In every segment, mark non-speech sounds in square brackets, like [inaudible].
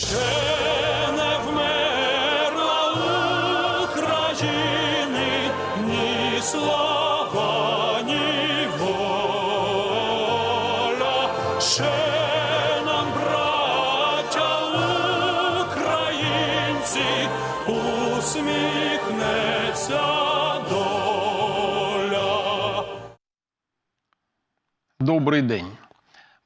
Ще не вмерла слава. Ще нам, браття українці, усміхнеться. Добрий день.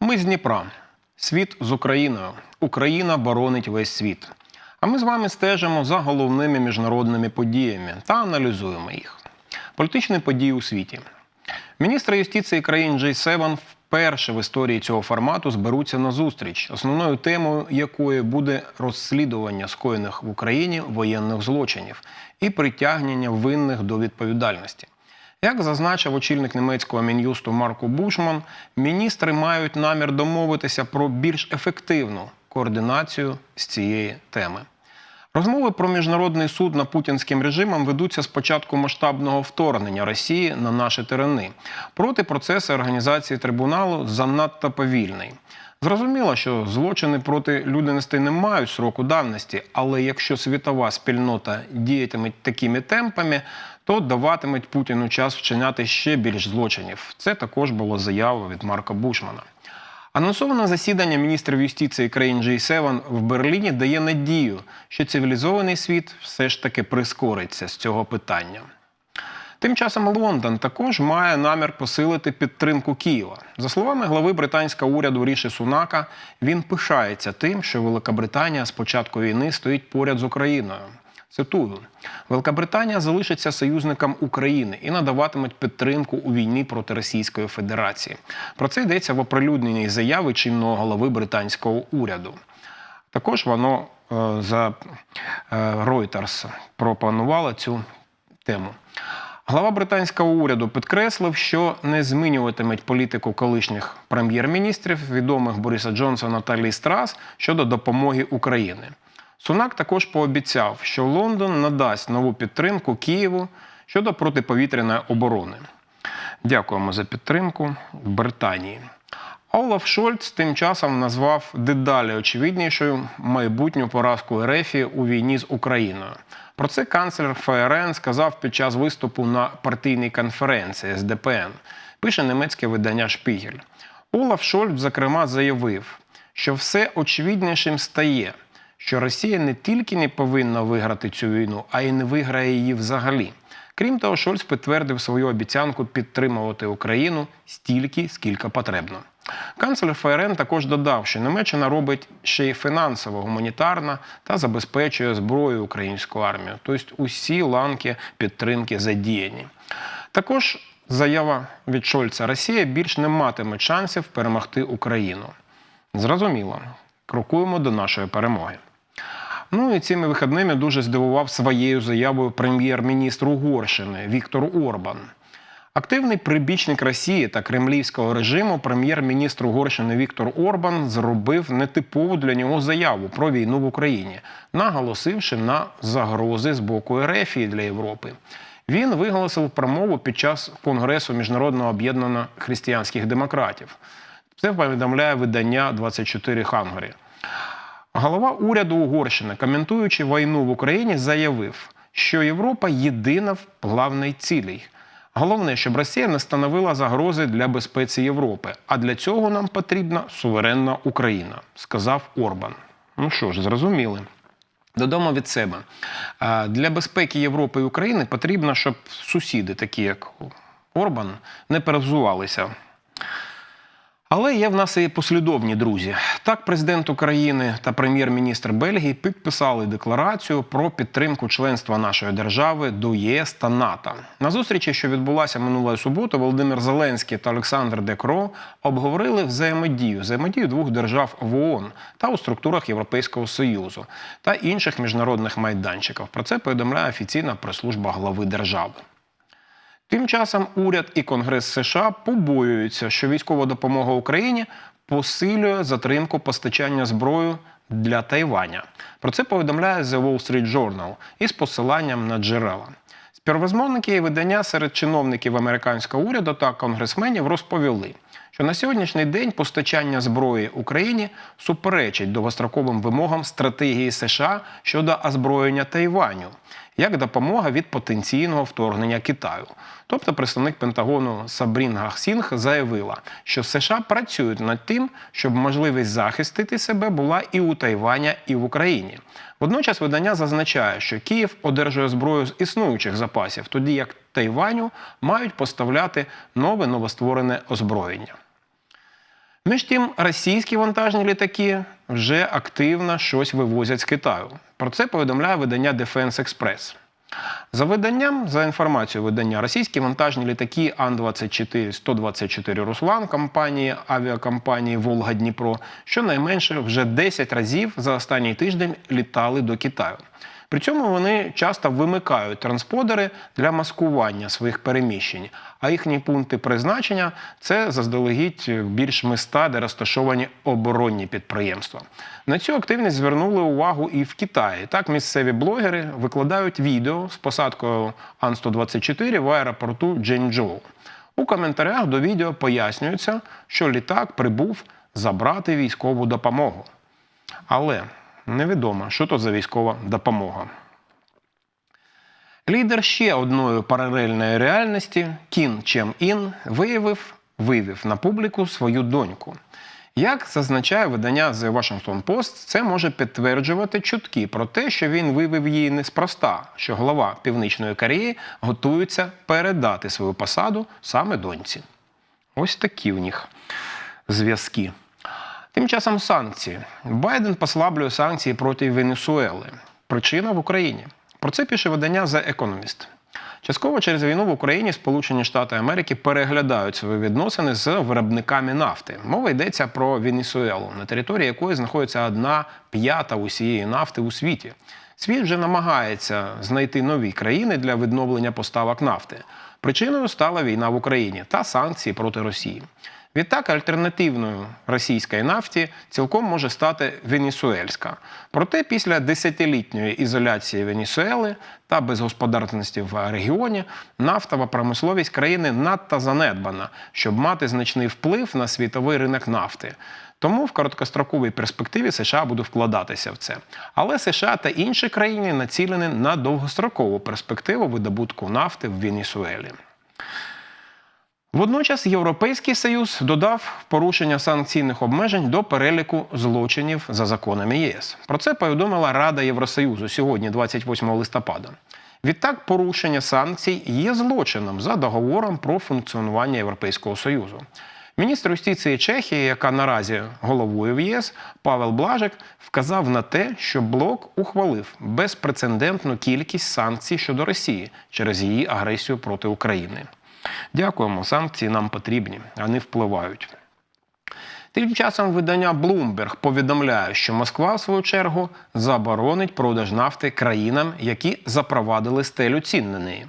Ми з Дніпра. Світ з Україною. Україна боронить весь світ. А ми з вами стежимо за головними міжнародними подіями та аналізуємо їх. Політичні події у світі. Міністри юстиції країн G7 вперше в історії цього формату зберуться на зустріч, основною темою якої буде розслідування скоєних в Україні воєнних злочинів і притягнення винних до відповідальності. Як зазначив очільник німецького мін'юсту Марко Бушман, міністри мають намір домовитися про більш ефективну координацію з цієї теми. Розмови про міжнародний суд над путінським режимом ведуться з початку масштабного вторгнення Росії на наші терени. Проти процесу організації трибуналу занадто повільний. Зрозуміло, що злочини проти людяності не мають сроку давності, але якщо світова спільнота діятиме такими темпами, то даватимуть Путіну час вчиняти ще більш злочинів. Це також було заява від Марка Бушмана. Анонсоване засідання міністрів юстиції країн G7 в Берліні дає надію, що цивілізований світ все ж таки прискориться з цього питання. Тим часом Лондон також має намір посилити підтримку Києва. За словами глави британського уряду Ріші Сунака, він пишається тим, що Великобританія з початку війни стоїть поряд з Україною. Цитую: Великобританія залишиться союзником України і надаватимуть підтримку у війні проти Російської Федерації. Про це йдеться в оприлюдненій заяві чинного голови британського уряду. Також воно е, за е, Reuters пропонувало цю тему. Глава британського уряду підкреслив, що не змінюватимуть політику колишніх прем'єр-міністрів, відомих Бориса Джонсона та Лі Страс щодо допомоги Україні. Сунак також пообіцяв, що Лондон надасть нову підтримку Києву щодо протиповітряної оборони. Дякуємо за підтримку Британії. Олаф Шольц тим часом назвав дедалі очевиднішою майбутню поразку РФ у війні з Україною. Про це канцлер ФРН сказав під час виступу на партійній конференції з ДПН. Пише німецьке видання Шпігель. Олаф Шольц, зокрема, заявив, що все очевиднішим стає, що Росія не тільки не повинна виграти цю війну, а й не виграє її взагалі. Крім того, Шольц підтвердив свою обіцянку підтримувати Україну стільки, скільки потрібно. Канцлер ФРН також додав, що Німеччина робить ще й фінансово, гуманітарно та забезпечує зброю українську армію, тобто усі ланки підтримки задіяні. Також заява від Шольца: Росія більш не матиме шансів перемогти Україну. Зрозуміло, крокуємо до нашої перемоги. Ну і цими вихідними дуже здивував своєю заявою прем'єр-міністр Угорщини Віктор Орбан. Активний прибічник Росії та кремлівського режиму прем'єр-міністр Угорщини Віктор Орбан зробив нетипову для нього заяву про війну в Україні, наголосивши на загрози з боку РФ для Європи. Він виголосив промову під час Конгресу Міжнародного об'єднання християнських демократів. Це повідомляє видання 24 Хангарі. Голова уряду Угорщини, коментуючи війну в Україні, заявив, що Європа єдина в главній цілі. Головне, щоб Росія не становила загрози для безпеці Європи. А для цього нам потрібна суверенна Україна, сказав Орбан. Ну що ж, зрозуміли. Додому від себе. Для безпеки Європи і України потрібно, щоб сусіди, такі як Орбан, не перевзувалися. Але є в нас і послідовні друзі. Так, президент України та прем'єр-міністр Бельгії підписали декларацію про підтримку членства нашої держави до ЄС та НАТО. На зустрічі, що відбулася минулої суботи, Володимир Зеленський та Олександр Декро обговорили взаємодію взаємодію двох держав в ООН та у структурах Європейського Союзу та інших міжнародних майданчиків. Про це повідомляє офіційна прес-служба глави держави. Тим часом уряд і Конгрес США побоюються, що військова допомога Україні посилює затримку постачання зброї для Тайваня. Про це повідомляє The Wall Street Journal із посиланням на джерела. Співрозмовники і видання серед чиновників американського уряду та конгресменів розповіли, що на сьогоднішній день постачання зброї Україні суперечить довгостроковим вимогам стратегії США щодо озброєння Тайваню як допомога від потенційного вторгнення Китаю. Тобто представник Пентагону Сабрін Гахсінг заявила, що США працюють над тим, щоб можливість захистити себе була і у Тайваня, і в Україні. Водночас видання зазначає, що Київ одержує зброю з існуючих запасів, тоді як Тайваню мають поставляти нове новостворене озброєння. Між тим, російські вантажні літаки вже активно щось вивозять з Китаю. Про це повідомляє видання Defense Express. За виданням, за інформацією видання, російські вантажні літаки Ан-24, 124 Руслан компанії авіакомпанії Волга Дніпро щонайменше вже 10 разів за останній тиждень літали до Китаю. При цьому вони часто вимикають трансподери для маскування своїх переміщень, а їхні пункти призначення це заздалегідь більш міста, де розташовані оборонні підприємства. На цю активність звернули увагу і в Китаї. Так, місцеві блогери викладають відео з посадкою Ан-124 в аеропорту Дженчжоу. У коментарях до відео пояснюється, що літак прибув забрати військову допомогу. Але невідомо, що то за військова допомога. Лідер ще одної паралельної реальності Кін Чем Ін виявив, вивів на публіку свою доньку. Як зазначає видання The Washington Post, це може підтверджувати чутки про те, що він вивів її неспроста, що глава Північної Кореї готується передати свою посаду саме доньці. Ось такі в них зв'язки. Тим часом санкції. Байден послаблює санкції проти Венесуели. Причина в Україні. Про це пише видання The Economist. Частково через війну в Україні Сполучені Штати Америки переглядають свої відносини з виробниками нафти. Мова йдеться про Венесуелу, на території якої знаходиться одна п'ята усієї нафти у світі. Світ вже намагається знайти нові країни для відновлення поставок нафти. Причиною стала війна в Україні та санкції проти Росії. Відтак, альтернативною російській нафті цілком може стати Венесуельська. Проте після десятилітньої ізоляції Венесуели та безгосподарності в регіоні нафтова промисловість країни надто занедбана, щоб мати значний вплив на світовий ринок нафти. Тому в короткостроковій перспективі США буде вкладатися в це. Але США та інші країни націлені на довгострокову перспективу видобутку нафти в Венесуелі. Водночас Європейський Союз додав порушення санкційних обмежень до переліку злочинів за законами ЄС. Про це повідомила Рада Євросоюзу сьогодні, 28 листопада. Відтак, порушення санкцій є злочином за договором про функціонування Європейського Союзу. Міністр юстиції Чехії, яка наразі головує в ЄС, Павел Блажик, вказав на те, що блок ухвалив безпрецедентну кількість санкцій щодо Росії через її агресію проти України. Дякуємо, санкції нам потрібні, вони впливають. Тим часом видання Bloomberg повідомляє, що Москва, в свою чергу, заборонить продаж нафти країнам, які запровадили стелю цін на неї.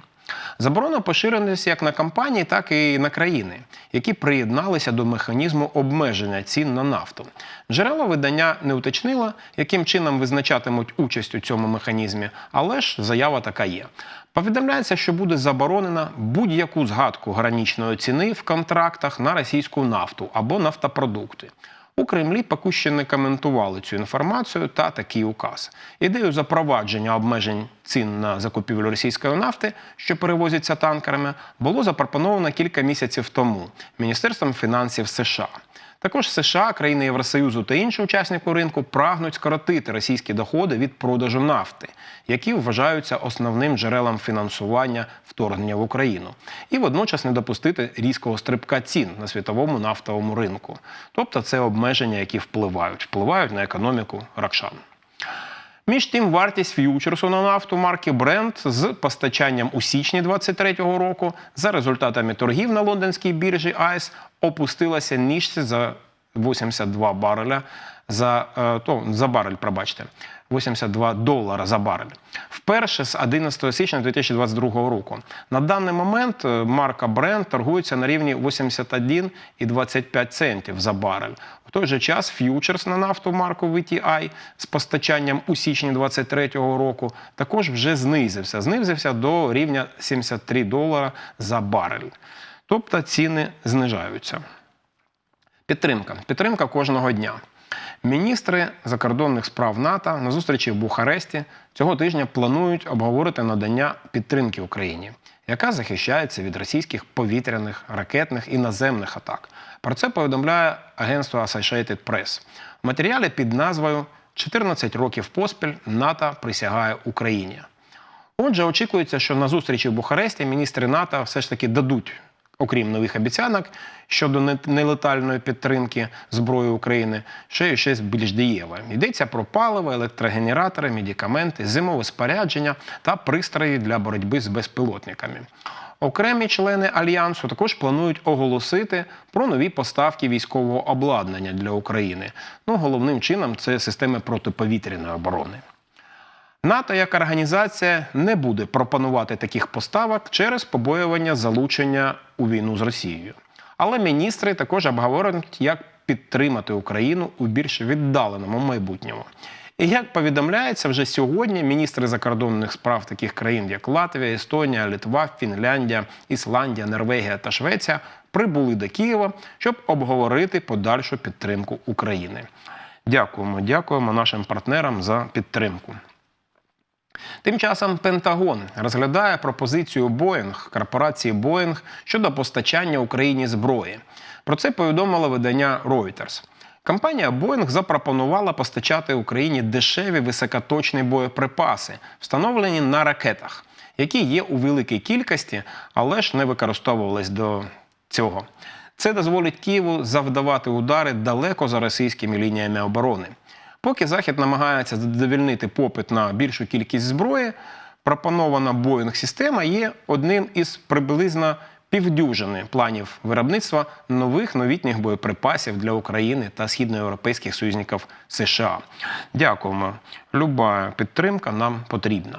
Заборона поширилася як на компанії, так і на країни, які приєдналися до механізму обмеження цін на нафту. Джерела видання не уточнило, яким чином визначатимуть участь у цьому механізмі, але ж заява така є. Повідомляється, що буде заборонена будь-яку згадку гранічної ціни в контрактах на російську нафту або нафтопродукти. У Кремлі поки ще не коментували цю інформацію та такий указ. Ідею запровадження обмежень цін на закупівлю російської нафти, що перевозяться танкерами, було запропоновано кілька місяців тому Міністерством фінансів США. Також США, країни Євросоюзу та інші учасники ринку прагнуть скоротити російські доходи від продажу нафти, які вважаються основним джерелом фінансування вторгнення в Україну, і водночас не допустити різкого стрибка цін на світовому нафтовому ринку. Тобто це обмеження, які впливають, впливають на економіку Ракшан. Між тим, вартість ф'ючерсу на нафту марки Brent з постачанням у січні 2023 року за результатами торгів на лондонській біржі ICE опустилася нижче за 82 бареля за, е, то, за барель, пробачте. 82 долара за барель. Вперше з 11 січня 2022 року. На даний момент е, марка Brent торгується на рівні 81,25 центів за барель. В той же час ф'ючерс на нафту марку VTI з постачанням у січні 2023 року також вже знизився. Знизився до рівня 73 долара за барель. Тобто ціни знижаються. Підтримка. Підтримка кожного дня. Міністри закордонних справ НАТО на зустрічі в Бухаресті цього тижня планують обговорити надання підтримки Україні, яка захищається від російських повітряних, ракетних і наземних атак. Про це повідомляє агентство Associated Press. В матеріалі під назвою «14 років поспіль НАТО присягає Україні. Отже, очікується, що на зустрічі в Бухаресті міністри НАТО все ж таки дадуть, окрім нових обіцянок щодо нелетальної підтримки зброї України, ще й щось більш дієве. Йдеться про паливо, електрогенератори, медикаменти, зимове спорядження та пристрої для боротьби з безпілотниками. Окремі члени альянсу також планують оголосити про нові поставки військового обладнання для України. Ну, головним чином це системи протиповітряної оборони. НАТО як організація не буде пропонувати таких поставок через побоювання залучення у війну з Росією. Але міністри також обговорюють, як підтримати Україну у більш віддаленому майбутньому. І як повідомляється, вже сьогодні міністри закордонних справ таких країн, як Латвія, Естонія, Литва, Фінляндія, Ісландія, Норвегія та Швеція, прибули до Києва, щоб обговорити подальшу підтримку України. Дякуємо, дякуємо нашим партнерам за підтримку. Тим часом Пентагон розглядає пропозицію Боїнг корпорації Боїнг щодо постачання Україні зброї. Про це повідомило видання Reuters. Компанія Боїнг запропонувала постачати Україні дешеві високоточні боєприпаси, встановлені на ракетах, які є у великій кількості, але ж не використовувались до цього. Це дозволить Києву завдавати удари далеко за російськими лініями оборони. Поки Захід намагається задовільнити попит на більшу кількість зброї, пропонована Боїнг система є одним із приблизно півдюжини планів виробництва нових новітніх боєприпасів для України та східноєвропейських союзників США. Дякуємо. Люба підтримка нам потрібна.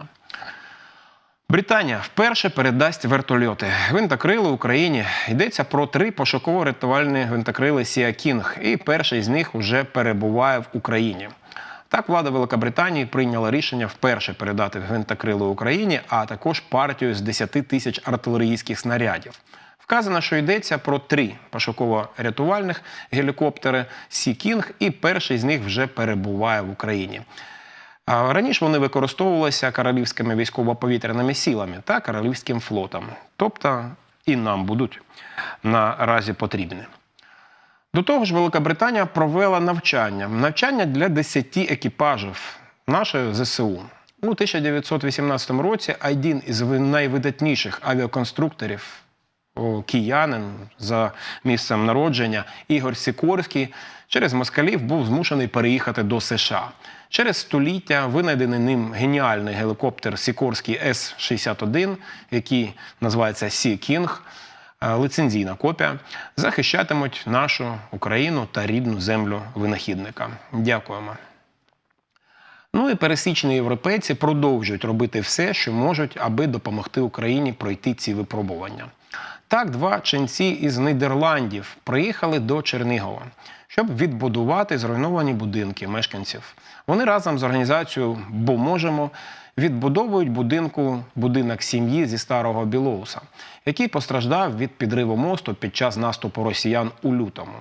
Британія вперше передасть вертольоти. Гвинтокрили Україні. Йдеться про три пошуково-рятувальні гвинтокрили Сія Кінг, і перший з них вже перебуває в Україні. Так, влада Великобританії прийняла рішення вперше передати гвинтокрили Україні, а також партію з 10 тисяч артилерійських снарядів. Вказано, що йдеться про три пошуково-рятувальних гелікоптери Сі Кінг, і перший з них вже перебуває в Україні. Раніше вони використовувалися королівськими військово-повітряними силами та королівським флотом. Тобто і нам будуть наразі потрібні. До того ж, Велика провела навчання. Навчання для 10 екіпажів нашої ЗСУ. У 1918 році один із найвидатніших авіаконструкторів киянин за місцем народження Ігор Сікорський через москалів був змушений переїхати до США. Через століття винайдений ним геніальний гелікоптер Сікорський С-61, який називається Сі Кінг, е, лицензійна копія, захищатимуть нашу Україну та рідну землю винахідника. Дякуємо. Ну і пересічні європейці продовжують робити все, що можуть, аби допомогти Україні пройти ці випробування. Так, два ченці із Нідерландів приїхали до Чернігова, щоб відбудувати зруйновані будинки мешканців. Вони разом з організацією Бо можемо відбудовують будинку будинок сім'ї зі старого Білоуса, який постраждав від підриву мосту під час наступу росіян у лютому.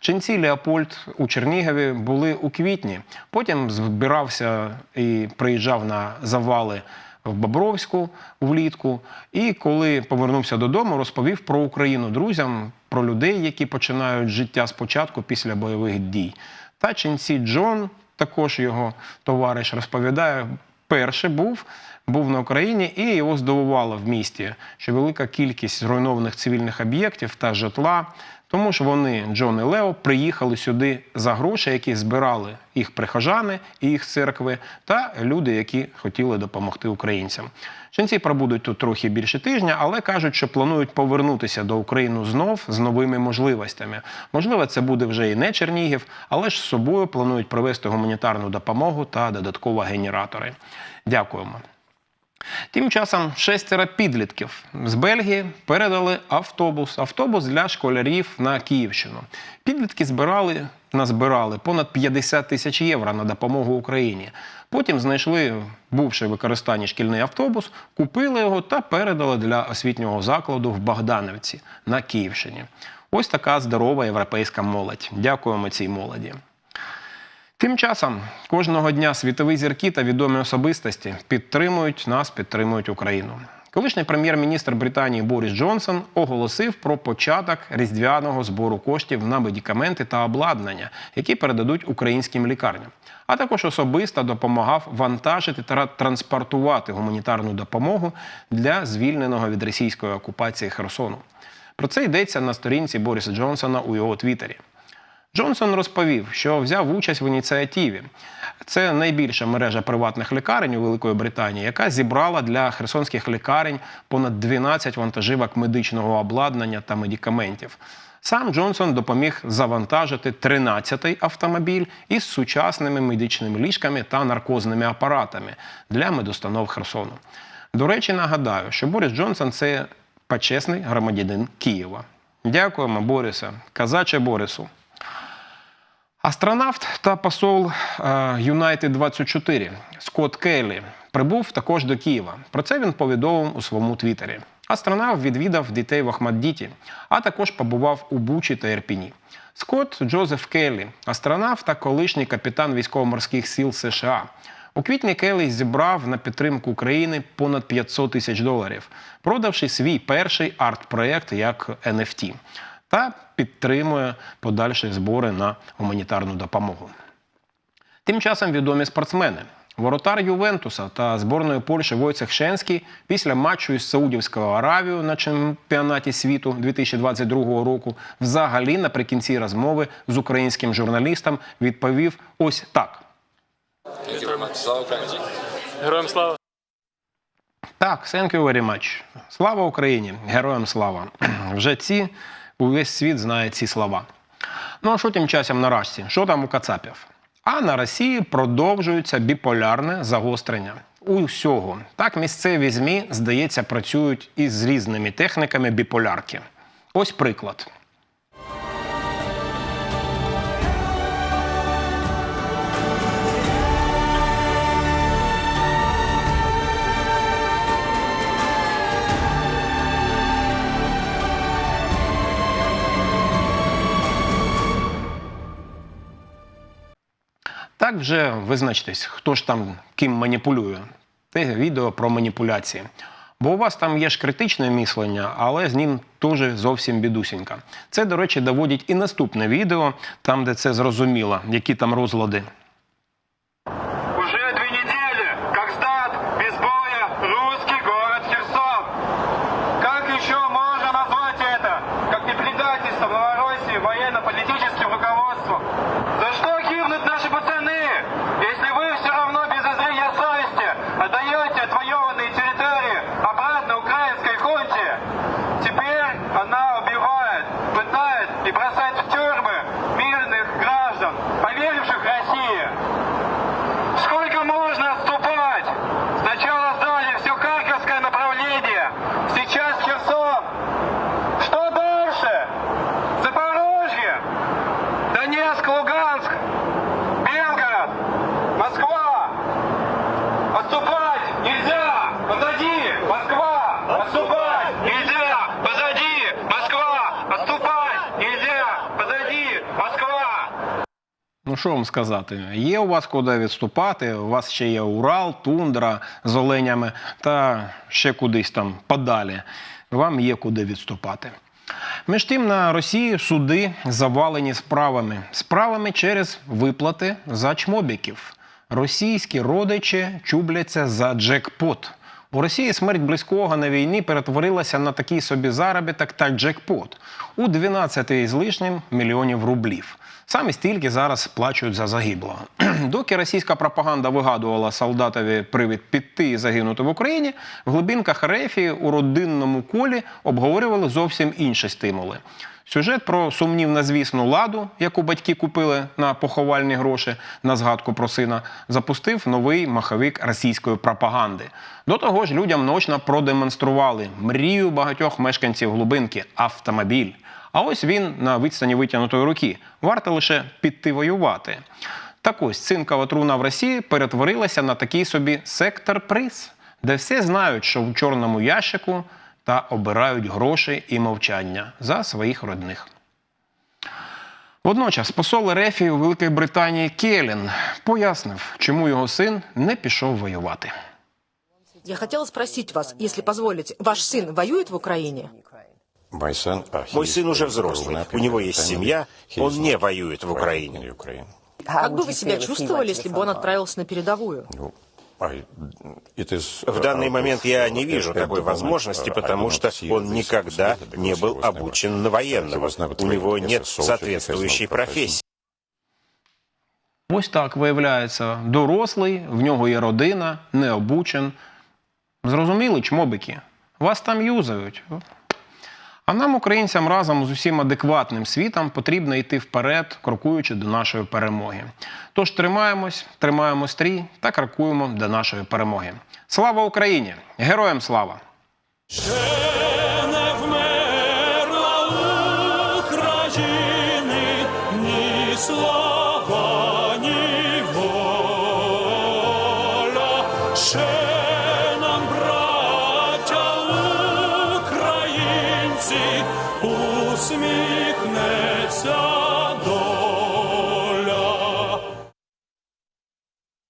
Ченці Леопольд у Чернігові були у квітні. Потім збирався і приїжджав на завали в Бобровську влітку. І коли повернувся додому, розповів про Україну друзям, про людей, які починають життя спочатку після бойових дій. Та ченці Джон, також його товариш, розповідає, перше був. Був на Україні, і його здивувало в місті, що велика кількість зруйнованих цивільних об'єктів та житла, тому що вони, Джон і Лео, приїхали сюди за гроші, які збирали їх прихожани і їх церкви, та люди, які хотіли допомогти українцям. Ченці пробудуть тут трохи більше тижня, але кажуть, що планують повернутися до України знов з новими можливостями. Можливо, це буде вже і не Чернігів, але ж з собою планують привезти гуманітарну допомогу та додаткові генератори. Дякуємо. Тим часом шестеро підлітків з Бельгії передали автобус. Автобус для школярів на Київщину. Підлітки збирали, назбирали понад 50 тисяч євро на допомогу Україні. Потім знайшли бувший в використанні шкільний автобус, купили його та передали для освітнього закладу в Богдановці на Київщині. Ось така здорова європейська молодь. Дякуємо цій молоді. Тим часом кожного дня світові зірки та відомі особистості підтримують нас, підтримують Україну. Колишній прем'єр-міністр Британії Борис Джонсон оголосив про початок різдвяного збору коштів на медикаменти та обладнання, які передадуть українським лікарням. А також особисто допомагав вантажити та транспортувати гуманітарну допомогу для звільненого від російської окупації Херсону. Про це йдеться на сторінці Бориса Джонсона у його твіттері. Джонсон розповів, що взяв участь в ініціативі. Це найбільша мережа приватних лікарень у Великої Британії, яка зібрала для херсонських лікарень понад 12 вантажівок медичного обладнання та медикаментів. Сам Джонсон допоміг завантажити 13-й автомобіль із сучасними медичними ліжками та наркозними апаратами для медустанов Херсону. До речі, нагадаю, що Борис Джонсон це почесний громадянин Києва. Дякуємо, Борисе. Казаче Борису. Астронавт та посол Юнайтед 24 Скотт Келлі прибув також до Києва. Про це він повідомив у своєму твіттері. Астронавт відвідав дітей в Ахмаддіті, а також побував у Бучі та Ірпіні. Скотт Джозеф Келлі, астронавт та колишній капітан військово-морських сил США. У квітні Келлі зібрав на підтримку України понад 500 тисяч доларів, продавши свій перший арт-проєкт як NFT та підтримує подальші збори на гуманітарну допомогу. Тим часом відомі спортсмени. Воротар Ювентуса та зборної Польщі Войцех Шенський після матчу із Саудівською Аравією на чемпіонаті світу 2022 року взагалі наприкінці розмови з українським журналістом відповів ось так. Слава Україні! Героям слава! Так, thank you very much. Слава Україні! Героям слава! Вже ці увесь світ знає ці слова. Ну а що тим часом на Рашці? Що там у Кацапів? А на Росії продовжується біполярне загострення усього. Так місцеві ЗМІ, здається, працюють із різними техніками біполярки. Ось приклад. Так вже визначтесь, хто ж там ким маніпулює. Те відео про маніпуляції. Бо у вас там є ж критичне мислення, але з ним теж зовсім бідусінька. Це, до речі, доводить і наступне відео, там, де це зрозуміло, які там розлади. Що вам сказати? Є у вас куди відступати, у вас ще є Урал, тундра з оленями та ще кудись там подалі. Вам є куди відступати. Між тим на Росії суди завалені справами. Справами через виплати за чмобіків. Російські родичі чубляться за джекпот. У Росії смерть близького на війні перетворилася на такий собі заробіток та джекпот у 12 з лишнім мільйонів рублів. Саме стільки зараз сплачують за загиблого. [clears throat] Доки російська пропаганда вигадувала солдатові привід піти і загинути в Україні, в глибинках Рефії у родинному колі обговорювали зовсім інші стимули. Сюжет про сумнівно звісну ладу, яку батьки купили на поховальні гроші на згадку про сина, запустив новий маховик російської пропаганди. До того ж, людям ночно продемонстрували мрію багатьох мешканців глибинки автомобіль. А ось він на відстані витягнутої руки. Варто лише піти воювати. Так ось цинкова труна в Росії перетворилася на такий собі сектор приз, де всі знають, що в чорному ящику та обирають гроші і мовчання за своїх родних. Водночас посол Рефії у Великій Британії Келін пояснив, чому його син не пішов воювати. Я хотела спросить вас, если позволите, ваш сын воюет в Украине? Мой сын уже взрослый, у него есть семья, он не воюет в Украине. Как бы вы себя чувствовали, если бы он отправился на передовую? В данный момент я не вижу такой возможности, потому что он никогда не был обучен на военного. У него нет соответствующей профессии. Ось так виявляється, дорослий, в нього є родина, не обучен. Зрозуміли, чмобики? Вас там юзають. А нам, українцям, разом з усім адекватним світом потрібно йти вперед, крокуючи до нашої перемоги. Тож тримаємось, тримаємо стрій та крокуємо до нашої перемоги. Слава Україні! Героям слава!